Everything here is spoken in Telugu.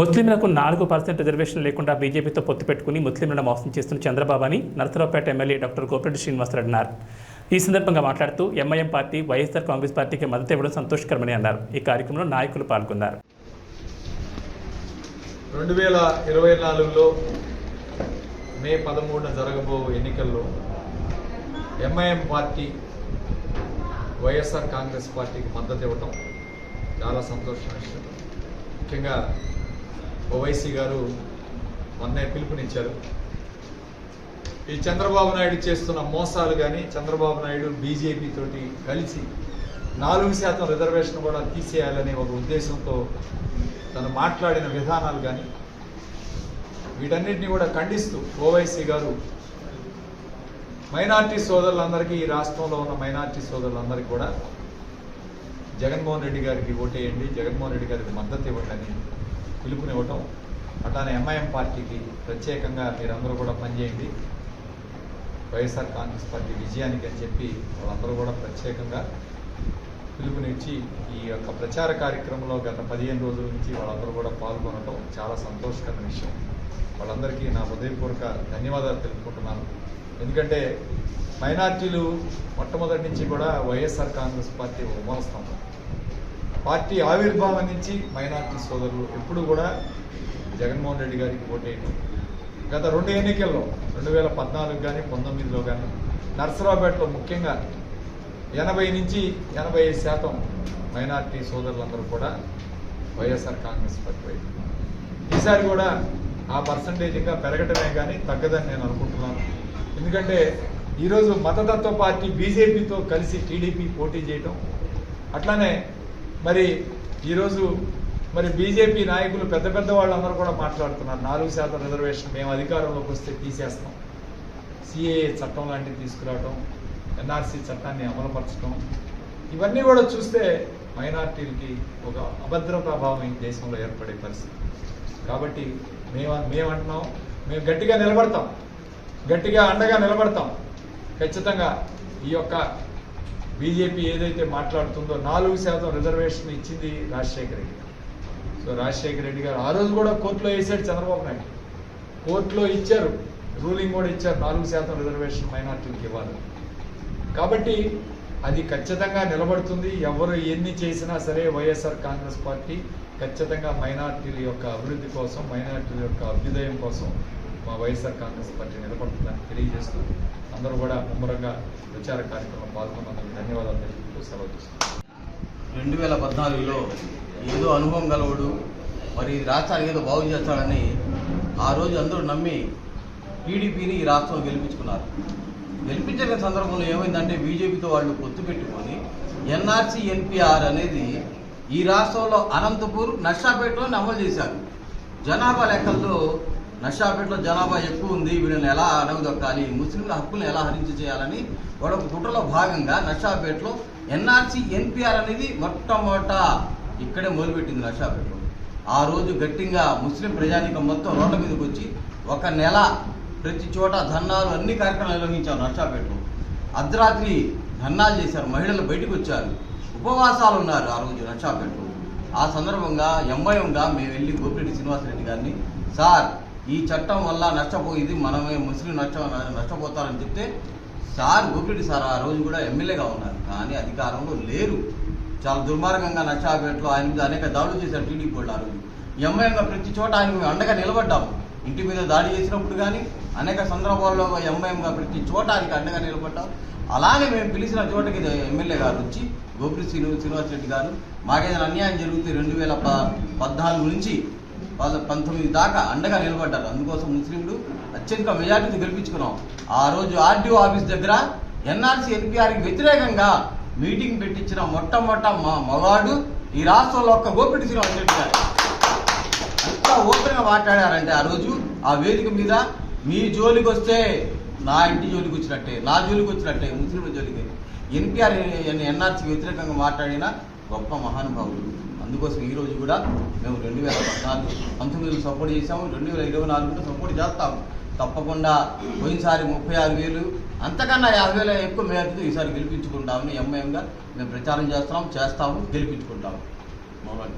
ముస్లింలకు నాలుగు పర్సెంట్ రిజర్వేషన్ లేకుండా బీజేపీతో పొత్తు పెట్టుకుని ముస్లింలను మోసం చేస్తున్న చంద్రబాబు అని నరసరావుపేట ఎమ్మెల్యే డాక్టర్ గోపిరెడ్డి శ్రీనివాసరావు అన్నారు. ఈ సందర్భంగా మాట్లాడుతూ ఎంఐఎం పార్టీ వైఎస్ఆర్ కాంగ్రెస్ పార్టీకి మద్దతు ఇవ్వడం సంతోషకరమని అన్నారు. ఈ కార్యక్రమంలో నాయకులు పాల్గొన్నారు. రెండు వేల ఇరవై నాలుగులో మే పదమూడున జరగబో ఎన్నికల్లో ఎంఐఎం పార్టీ వైఎస్ఆర్ కాంగ్రెస్ పార్టీకి మద్దతు ఇవ్వటం చాలా సంతోషం. విషయం ముఖ్యంగా ఓవైసీ గారు మొన్నే పిలుపునిచ్చారు. ఈ చంద్రబాబు నాయుడు చేస్తున్న మోసాలు కానీ చంద్రబాబు నాయుడు బీజేపీ తోటి కలిసి నాలుగు శాతం రిజర్వేషన్ కూడా తీసేయాలనే ఒక ఉద్దేశంతో తను మాట్లాడిన విధానాలు కానీ వీటన్నిటిని కూడా ఖండిస్తూ ఓవైసీ గారు మైనార్టీ సోదరులందరికీ ఈ రాష్ట్రంలో ఉన్న మైనార్టీ సోదరులందరికీ కూడా జగన్మోహన్ రెడ్డి గారికి ఓటేయండి జగన్మోహన్ రెడ్డి గారికి మద్దతు ఇవ్వండి అని పిలుపునివ్వటం అట్లానే ఎంఐఎం పార్టీకి ప్రత్యేకంగా మీరందరూ కూడా పనిచేయండి వైఎస్ఆర్ కాంగ్రెస్ పార్టీ విజయానికి అని చెప్పి వాళ్ళందరూ కూడా ప్రత్యేకంగా పిలుపునిచ్చి ఈ యొక్క ప్రచార కార్యక్రమంలో గత పదిహేను రోజుల నుంచి వాళ్ళందరూ కూడా పాల్గొనడం చాలా సంతోషకరమైన విషయం. వాళ్ళందరికీ నా హృదయపూర్వక ధన్యవాదాలు తెలుపుకుంటున్నాను. ఎందుకంటే మైనార్టీలు మొట్టమొదటి నుంచి కూడా వైఎస్ఆర్ కాంగ్రెస్ పార్టీ ఒక స్తంభం పార్టీ ఆవిర్భావం నుంచి మైనార్టీ సోదరులు ఎప్పుడు కూడా జగన్మోహన్ రెడ్డి గారికి ఓటేయడం గత రెండు ఎన్నికల్లో రెండు వేల పద్నాలుగు కానీ పంతొమ్మిదిలో కానీ నర్సరావుపేటలో ముఖ్యంగా ఎనభై నుంచి ఎనభై ఐదు శాతం మైనార్టీ సోదరులందరూ కూడా వైఎస్ఆర్ కాంగ్రెస్ పార్టీ ఈసారి కూడా ఆ పర్సంటేజ్ ఇంకా పెరగటమే కానీ తగ్గదని నేను అనుకుంటున్నాను. ఎందుకంటే ఈరోజు మతతత్వ పార్టీ బీజేపీతో కలిసి టీడీపీ పోటీ చేయటం అట్లానే మరి ఈరోజు మరి బీజేపీ నాయకులు పెద్ద పెద్ద వాళ్ళందరూ కూడా మాట్లాడుతున్నారు. నాలుగు శాతం రిజర్వేషన్ మేము అధికారంలోకి వస్తే తీసేస్తాం. సిఏఏ చట్టం లాంటివి తీసుకురావడం ఎన్ఆర్సీ చట్టాన్ని అమలుపరచడం ఇవన్నీ కూడా చూస్తే మైనార్టీలకి ఒక అభద్రతా భావం ఈ దేశంలో ఏర్పడే పరిస్థితి. కాబట్టి మేము మేమంటున్నాం. మేము గట్టిగా నిలబడతాం. గట్టిగా అండగా నిలబడతాం. ఖచ్చితంగా ఈ యొక్క బీజేపీ ఏదైతే మాట్లాడుతుందో నాలుగు శాతం రిజర్వేషన్ ఇచ్చింది రాజశేఖర రెడ్డి సో రాజశేఖర రెడ్డి గారు ఆ రోజు కూడా కోర్టులో వేసాడు చంద్రబాబు నాయుడు. కోర్టులో ఇచ్చారు. రూలింగ్ కూడా ఇచ్చారు. నాలుగు శాతం రిజర్వేషన్ మైనార్టీలకు ఇవ్వాలి. కాబట్టి అది ఖచ్చితంగా నిలబడుతుంది. ఎవరు ఎన్ని చేసినా సరే వైఎస్ఆర్ కాంగ్రెస్ పార్టీ ఖచ్చితంగా మైనార్టీల యొక్క అభివృద్ధి కోసం మైనార్టీల యొక్క అభ్యుదయం కోసం మా వైఎస్ఆర్ కాంగ్రెస్ పార్టీ నిలబడుతుందని తెలియజేస్తూ అందరూ కూడా ముమ్మరంగా ప్రచార కార్యక్రమం పాల్గొన్నందుకు ధన్యవాదాలు తెలుసుకుంటూ సెలవు రెండు వేల పద్నాలుగులో ఏదో అనుభవం గలవాడు మరి ఈ రాష్ట్రానికి ఏదో బాగు చేస్తాడని ఆ రోజు అందరూ నమ్మి టీడీపీని ఈ రాష్ట్రంలో గెలిపించుకున్నారు. గెలిపించిన సందర్భంలో ఏమైందంటే బీజేపీతో వాళ్ళు పొత్తు పెట్టుకొని ఎన్ఆర్సీ ఎన్పిఆర్ అనేది ఈ రాష్ట్రంలో అనంతపూర్ నర్సాపేటలో అమలు చేశారు. జనాభా లెక్కల్లో నషాపేటలో జనాభా ఎక్కువ ఉంది వీళ్ళని ఎలా అడగదొక్కాలి ముస్లింల హక్కులను ఎలా హరించి చేయాలని వాళ్ళ కుట్రలో భాగంగా నషాపేటలో ఎన్ఆర్సీ ఎన్పిఆర్ అనేది మొట్టమొదట ఇక్కడే మొదలుపెట్టింది నషాపేటలో. ఆ రోజు గట్టిగా ముస్లిం ప్రజానికం మొత్తం రోడ్ల మీదకి వచ్చి ఒక నెల ప్రతి చోట ధర్నాలు అన్ని కార్యక్రమాలు నిర్వహించారు నషాపేటలో. అర్ధరాత్రి ధర్నాలు చేశారు మహిళలు బయటకు వచ్చారు. ఉపవాసాలు ఉన్నారు ఆ రోజు నషాపేటలో. ఆ సందర్భంగా ఎంఐఎంగా మేము వెళ్ళి గోపిరెడ్డి శ్రీనివాసరెడ్డి గారిని సార్ ఈ చట్టం వల్ల నష్టపోయింది మనమే ముస్లిం నష్ట నష్టపోతారని చెప్తే సార్ గోపిరెడ్డి సార్ ఆ రోజు కూడా ఎమ్మెల్యేగా ఉన్నారు. కానీ అధికారంలో లేరు. చాలా దుర్మార్గంగా నష్టాపేటలో ఆయన మీద అనేక దాడులు చేశారు టీడీపీ వాళ్ళు ఆ రోజు. ఎంఐఎంగా ప్రతి చోట ఆయన మేము అండగా నిలబడ్డాము. ఇంటి మీద దాడి చేసినప్పుడు కానీ అనేక సందర్భాల్లో ఎంఐఎంగా ప్రతి చోట ఆయనకి అండగా నిలబడ్డాం. అలానే మేము పిలిచిన చోటకి ఎమ్మెల్యే గారు వచ్చి గోపిరి శ్రీను శ్రీనివాస్ రెడ్డి గారు మాకేదైనా అన్యాయం జరిగితే రెండు వేల ప పద్నాలుగు నుంచి వాళ్ళు పంతొమ్మిది దాకా అండగా నిలబడ్డారు. అందుకోసం ముస్లింలు అత్యధిక మెజార్టీని గెలిపించుకున్నాం. ఆ రోజు ఆర్డీఓ ఆఫీస్ దగ్గర ఎన్ఆర్సీ ఎన్పిఆర్కి వ్యతిరేకంగా మీటింగ్ పెట్టించిన మొట్టమొట్ట మా మగాడు ఈ రాష్ట్రంలో ఒక్క గోపిటి శ్రీనివాస్ రెడ్డి గారు ఎంత మాట్లాడారంటే ఆ రోజు ఆ వేదిక మీద మీ జోలికి వస్తే నా ఇంటి జోలికి వచ్చినట్టే నా జోలికి వచ్చినట్టే ముస్లింల జోలికి. ఎన్పిఆర్ ఎన్ఆర్సీ వ్యతిరేకంగా మాట్లాడిన గొప్ప మహానుభావుడు. అందుకోసం ఈ రోజు కూడా మేము రెండు వేల పద్నాలుగు పంతొమ్మిదిలో సపోర్ట్ చేసాము రెండు వేల ఇరవై నాలుగులో సపోర్ట్ చేస్తాము. తప్పకుండా పోయినసారి ముప్పై ఆరు వేలు అంతకన్నా యాభై వేల ఎక్కువ మేరకు ఈసారి గెలిపించుకుంటామని ఎంఐఎంగా మేము ప్రచారం చేస్తున్నాం చేస్తాము గెలిపించుకుంటాము. మౌలాలి